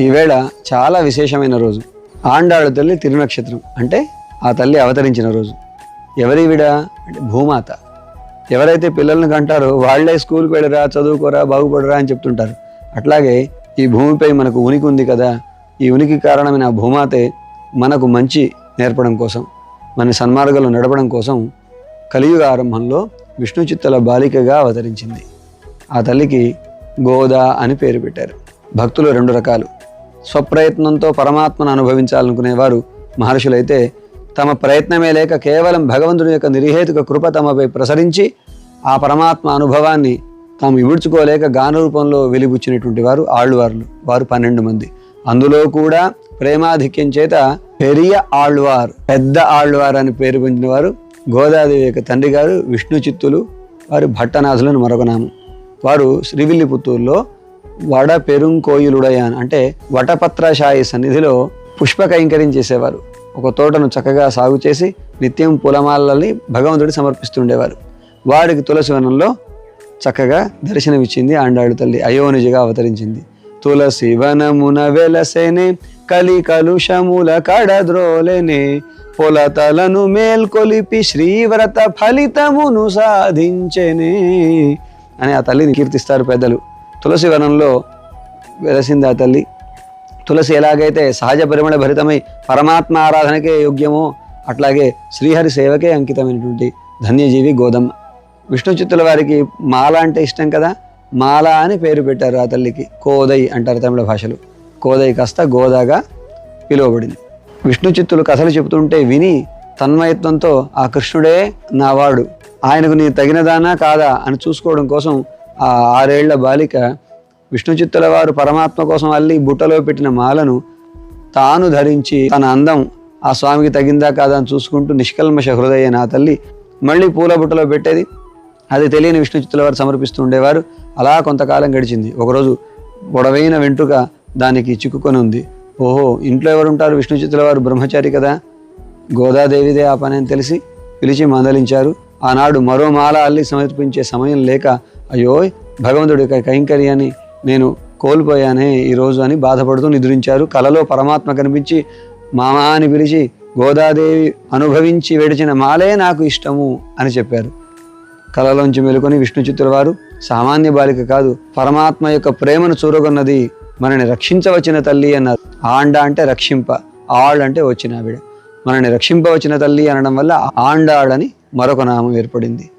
ఈవేళ చాలా విశేషమైన రోజు. ఆండాళ్ళ తల్లి తిరునక్షత్రం అంటే ఆ తల్లి అవతరించిన రోజు. ఎవరివిడ అంటే భూమాత. ఎవరైతే పిల్లల్ని కంటారో వాళ్ళే స్కూల్కి వెళ్ళరా చదువుకోరా బాగుపడరా అని చెప్తుంటారు. అట్లాగే ఈ భూమిపై మనకు ఉనికి ఉంది కదా ఈ ఉనికి కారణమైన భూమాతే మనకు మంచి నేర్పడం కోసం మన సన్మార్గంలో నడపడం కోసం కలియుగ ఆరంభంలో విష్ణు చిత్తల బాలికగా అవతరించింది. ఆ తల్లికి గోదా అని పేరు పెట్టారు. భక్తులు రెండు రకాలు. స్వప్రయత్నంతో పరమాత్మను అనుభవించాలనుకునేవారు మహర్షులైతే తమ ప్రయత్నమే లేక కేవలం భగవంతుని యొక్క నిర్హేతుక కృప తమపై ప్రసరించి ఆ పరమాత్మ అనుభవాన్ని తాము ఇవిడ్చుకోలేక గాన రూపంలో వెలిబుచ్చినటువంటి వారు ఆళ్వార్లు వారు పన్నెండు మంది. అందులో కూడా ప్రేమాధిక్యం చేత పెరియ ఆళ్వార్ పెద్ద ఆళ్వార్ అని పేరు పొందిన వారు గోదాదేవి యొక్క తండ్రి గారు విష్ణు చిత్తులు వారు భట్టనాథులను మరొక నామం. వారు శ్రీవిల్లిపుత్తూరులో వడ పెరుంకోయిలుడయాన్ అంటే వటపత్రశాయి సన్నిధిలో పుష్ప కైంకర్యం చేసేవారు. ఒక తోటను చక్కగా సాగు చేసి నిత్యం పూలమాలని భగవంతుడికి సమర్పిస్తుండేవారు. వారికి తులసి వనంలో చక్కగా దర్శనమిచ్చింది ఆండాడు తల్లి అయోనిజిగా అవతరించింది. తులసి వనమున వెలసేనే కలి కలుషముల కడద్రోలెనే పొలతలను మేల్కొలిపి శ్రీవ్రత ఫలితమును సాధించెనే అని ఆ తల్లిని కీర్తిస్తారు పెద్దలు. తులసి వనంలో వెలసింది ఆ తల్లి. తులసి ఎలాగైతే సహజ పరిమళ భరితమై పరమాత్మ ఆరాధనకే యోగ్యమో అట్లాగే శ్రీహరి సేవకే అంకితమైనటువంటి ధన్యజీవి గోదమ్మ. విష్ణు చిత్తుల వారికి మాల అంటే ఇష్టం కదా? మాల అని పేరు పెట్టారు ఆ తల్లికి. కోదై అంటారు తమిళ భాషలో. కోదై కాస్త గోదాగా పిలువబడింది. విష్ణు చిత్తులు కథలు చెబుతుంటే విని తన్మయత్వంతో ఆ కృష్ణుడే నావాడు ఆయనకు నీ తగినదానా కాదా? అని చూసుకోవడం కోసం ఆ ఆరేళ్ళ బాలిక విష్ణు చిత్తుల వారు పరమాత్మ కోసం అల్లి బుట్టలో పెట్టిన మాలను తాను ధరించి తన అందం ఆ స్వామికి తగిందా కాదా అని చూసుకుంటూ నిష్కల్మష హృదయ నా తల్లి మళ్ళీ పూల బుట్టలో పెట్టేది. అది తెలియని విష్ణు చిత్తుల వారు సమర్పిస్తూ ఉండేవారు. అలా కొంతకాలం గడిచింది. ఒకరోజు పొడవైన వెంట్రుక దానికి చిక్కుకొని ఉంది. ఓహో ఇంట్లో ఎవరుంటారు విష్ణు చిత్తుల వారు బ్రహ్మచారి కదా. గోదాదేవిదే ఆ పని అని తెలిసి పిలిచి మందలించారు. ఆనాడు మరో మాల అల్లి సమర్పించే సమయం లేక అయ్యో భగవంతుడి యొక్క కైంకర్యాన్ని నేను కోల్పోయానే ఈరోజు అని బాధపడుతూ నిద్రించారు. కలలో పరమాత్మ కనిపించి మామా అని పిలిచి గోదాదేవి అనుభవించి విడిచిన మాలే నాకు ఇష్టము అని చెప్పారు. కలలోంచి మెలుకొని విష్ణు చిత్రవారు వారు సామాన్య బాలిక కాదు పరమాత్మ యొక్క ప్రేమను చూరగొన్నది మనని రక్షించవచ్చిన తల్లి అన్నారు. ఆండ అంటే రక్షింప ఆళ్ అంటే వచ్చిన ఆవిడ. మనని రక్షింపవచ్చిన తల్లి అనడం వల్ల ఆండాళ్ అని మరొక నామం ఏర్పడింది.